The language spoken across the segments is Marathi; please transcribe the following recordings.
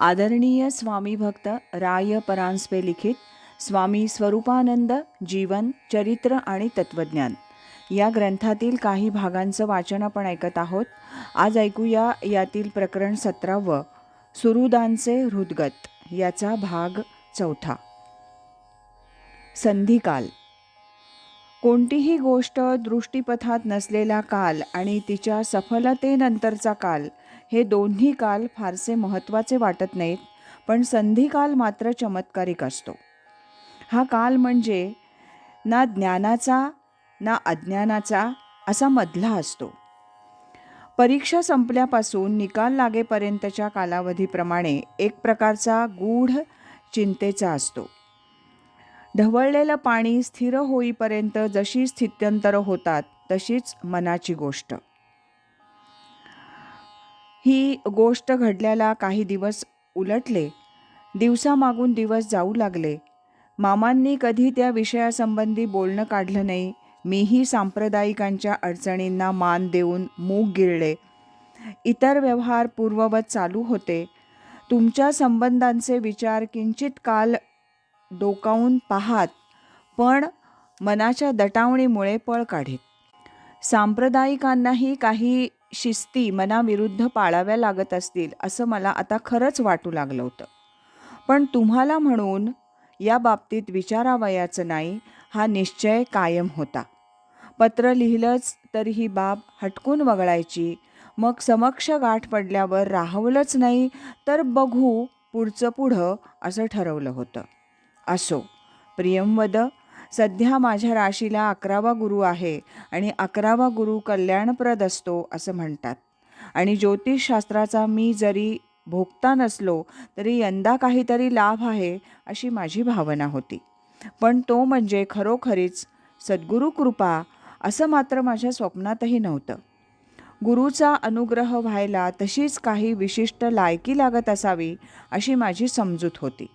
आदरणीय स्वामी भक्त राय परांजपे लिखित स्वामी स्वरूपानंद जीवन चरित्र आणि तत्वज्ञान. या ग्रंथातील काही भागांचं वाचन आपण ऐकत आहोत. आज ऐकूया यातील प्रकरण सतरावं सुरुदानचे हृदगत याचा भाग चौथा. संधिकाल. कोणतीही गोष्ट दृष्टीपथात नसलेला काल आणि तिच्या सफलतेनंतरचा काल हे दोन्ही काल फारसे महत्त्वाचे वाटत नाहीत पण संधिकाल मात्र चमत्कारिक असतो. हा काल म्हणजे ना ज्ञानाचा ना अज्ञानाचा असा मधला असतो. परीक्षा संपल्यापासून निकाल लागेपर्यंतच्या कालावधीप्रमाणे एक प्रकारचा गूढ चिंतेचा असतो. ढवळलेलं पाणी स्थिर होईपर्यंत जशी स्थित्यंतरं होतात तशीच मनाची गोष्ट. ही गोष्ट घडल्याला काही दिवस उलटले. दिवसामागून दिवस जाऊ लागले. मामांनी कधी त्या विषयासंबंधी बोलणं काढलं नाही. मीही सांप्रदायिकांच्या अडचणींना मान देऊन मूग गिळले. इतर व्यवहार पूर्ववत चालू होते. तुमच्या संबंधांचे विचार किंचित काल डोकावून पाहात पण मनाच्या दटावणीमुळे पळ काढीत. सांप्रदायिकांनाही काही शिस्ती मनाविरुद्ध पाळाव्या लागत असतील असं मला आता खरंच वाटू लागलं होतं. पण तुम्हाला म्हणून या बाबतीत विचारावयाचं नाही हा निश्चय कायम होता. पत्र लिहिलंच तर ही बाब हटकून वगळायची मग समक्ष गाठ पडल्यावर राहवलंच नाही तर बघू पुढचं पुढं असं ठरवलं होतं. असो प्रियमवद सध्या माझ्या राशीला अकरावा गुरु आहे आणि अकरावा गुरु कल्याणप्रद असतो असं म्हणतात. आणि ज्योतिषशास्त्राचा मी जरी भोगता नसलो तरी यंदा काहीतरी लाभ आहे अशी माझी भावना होती. पण तो म्हणजे खरोखरीच सद्गुरू कृपा असं मात्र माझ्या स्वप्नातही नव्हतं. गुरुचा अनुग्रह व्हायला तशीच काही विशिष्ट लायकी लागत असावी अशी माझी समजूत होती.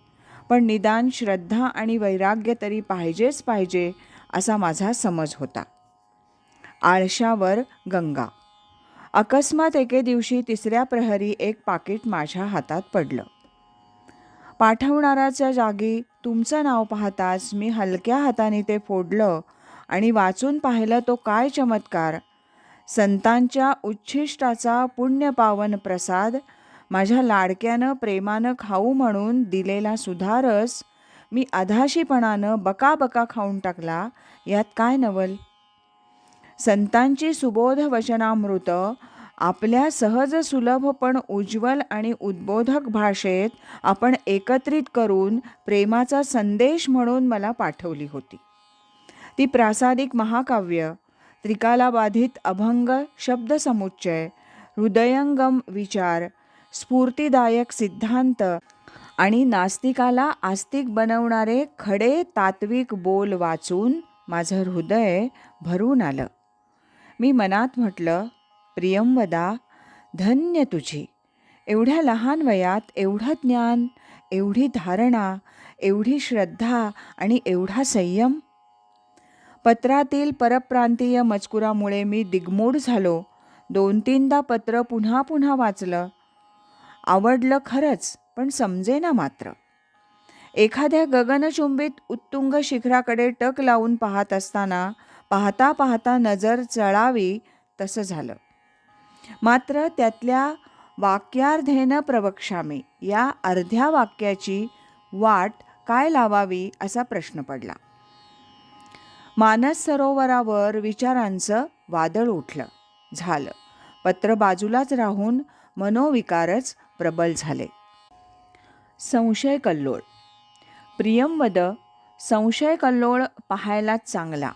पण निदान श्रद्धा आणि वैराग्य तरी पाहिजेच पाहिजे असा माझा समज होता. आळशावर गंगा. अकस्मात एके दिवशी तिसऱ्या प्रहरी एक पाकिट माझ्या हातात पडलं. पाठवणाराच्या जागी तुमचं नाव पाहताच मी हलक्या हाताने ते फोडलं आणि वाचून पाहिलं तो काय चमत्कार. संतांच्या उच्छिष्टाचा पुण्यपावन प्रसाद माझ्या लाडक्यानं प्रेमानं खाऊ म्हणून दिलेला सुधारस मी अधाशीपणानं बकाबका खाऊन टाकला. यात काय नवल? संतांची सुबोध वचनामृत आपल्या सहज सुलभ पण उज्ज्वल आणि उद्बोधक भाषेत आपण एकत्रित करून प्रेमाचा संदेश म्हणून मला पाठवली होती. ती प्रासादिक महाकाव्य त्रिकालाबाधित अभंग शब्दसमुच्चय हृदयंगम विचार स्फूर्तिदायक सिद्धांत आणि नास्तिकाला आस्तिक बनवणारे खडे तात्विक बोल वाचून माझं हृदय भरून आलं. मी मनात म्हटलं प्रियंवदा धन्य तुझी. एवढ्या लहान वयात एवढं ज्ञान एवढी धारणा एवढी श्रद्धा आणि एवढा संयम? पत्रातील परप्रांतीय मजकुरामुळे मी दिग्मूढ झालो. दोन तीनदा पत्र पुन्हा पुन्हा वाचलं. आवडलं खरंच पण समजेना मात्र. एखाद्या गगनचुंबित उत्तुंग शिखराकडे टक लावून पाहत असताना पाहता पाहता नजर चळावी तसं झालं. मात्र त्यातल्या वाक्यार्धेनं प्रवक्षामी या अर्ध्या वाक्याची वाट काय लावावी असा प्रश्न पडला. मानस सरोवरावर विचारांचं वादळ उठलं झालं. पत्र बाजूलाच राहून मनोविकारच प्रबल झाले. संशय कल्लोळ. प्रियमवद संशय कल्लोळ पाहायलाच चांगला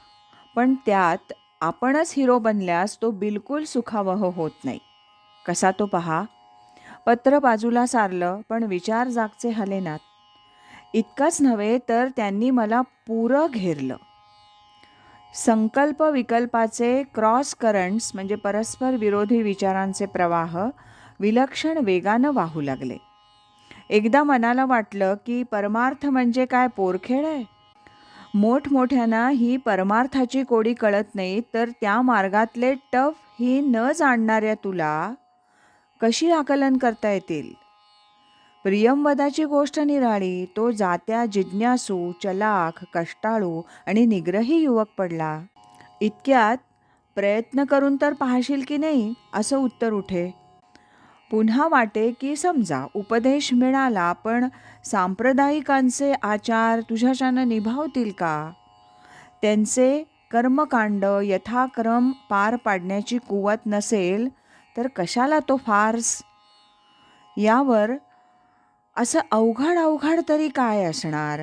पण त्यात आपणच हिरो बनल्यास तो बिलकुल सुखावह होत नाही. कसा तो पहा? पत्र बाजूला सारलं पण विचार जागचे हलेनात. इतकंच नव्हे तर त्यांनी मला पुरं घेरलं. संकल्प विकल्पाचे क्रॉस करंट्स म्हणजे परस्पर विरोधी विचारांचे प्रवाह विलक्षण वेगानं वाहू लागले. एकदा मनाला वाटलं की परमार्थ म्हणजे काय पोरखेळ आहे? मोठमोठ्यांना ही परमार्थाची कोडी कळत नाही तर त्या मार्गातले टफ ही न जाणणाऱ्या तुला कशी आकलन करता येतील? प्रियमवदाची गोष्ट निराळी तो जात्या जिज्ञासू चलाख कष्टाळू आणि निग्रही युवक पडला. इतक्यात प्रयत्न करून तर पाहशील की नाही असं उत्तर उठे. पुन्हा वाटे की समजा उपदेश मिळाला पण सांप्रदायिकांचे आचार तुझ्याच्यानं निभावतील का? त्यांचे कर्मकांड यथाक्रम पार पाडण्याची कुवत नसेल तर कशाला तो फार्स? यावर असं अवघड अवघड तरी काय असणार?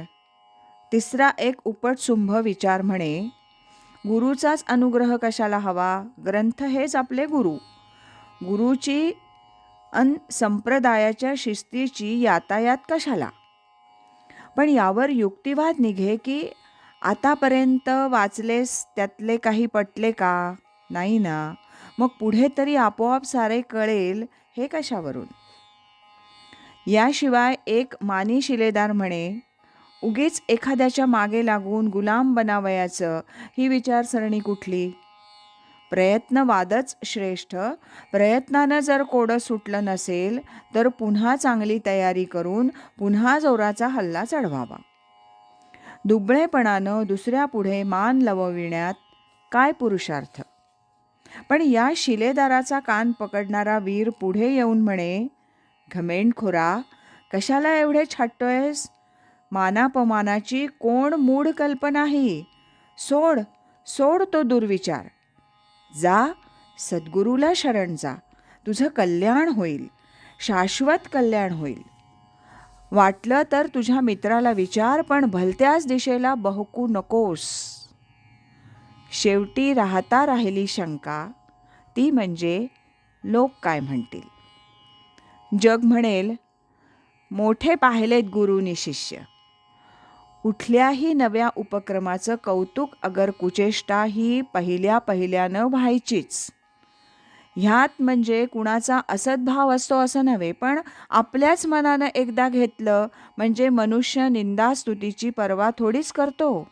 तिसरा एक उपटसुंभ विचार म्हणे गुरुचाच अनुग्रह कशाला हवा? ग्रंथ हेच आपले गुरु. गुरुची अन संप्रदायाच्या शिस्तीची यातायात कशाला? पण यावर युक्तिवाद निघे की आतापर्यंत वाचलेस त्यातले काही पटले का? नाही ना. मग पुढे तरी आपोआप सारे कळेल हे कशावरून? याशिवाय एक मानी शिलेदार म्हणे उगीच एखाद्याच्या मागे लागून गुलाम बनावयाचं ही विचारसरणी कुठली? प्रयत्नवादच श्रेष्ठ. प्रयत्नानं जर कोडं सुटलं नसेल तर पुन्हा चांगली तयारी करून पुन्हा जोराचा हल्ला चढवावा. दुबळेपणानं दुसऱ्यापुढे मान लवविण्यात काय पुरुषार्थ? पण या शिलेदाराचा कान पकडणारा वीर पुढे येऊन म्हणे घमेंडखोरा कशाला एवढे छाटतोयस? मानापमानाची कोण मूढ कल्पना ही सोड सोड तो दुर्विचार. जा सद्गुरूला शरण जा. तुझं कल्याण होईल. शाश्वत कल्याण होईल. वाटलं तर तुझ्या मित्राला विचार पण भलत्याच दिशेला बहकू नकोस. शेवटी राहता राहिली शंका. ती म्हणजे लोक काय म्हणतील? जग म्हणेल मोठे पाहिलेत गुरुनी शिष्य. कुठल्याही नव्या उपक्रमाचं कौतुक अगर कुचेष्टा ही पहिल्या पहिल्यानं व्हायचीच. ह्यात म्हणजे कुणाचा असद्भाव असतो असं नव्हे पण आपल्याच मनानं एकदा घेतलं म्हणजे मनुष्य निंदास्तुतीची पर्वा थोडीच करतो.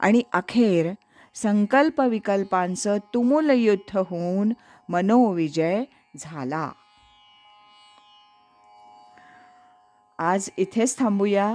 आणि अखेर संकल्प विकल्पांचं तुमूल युद्ध होऊन मनोविजय झाला. आज इथेच थांबूया.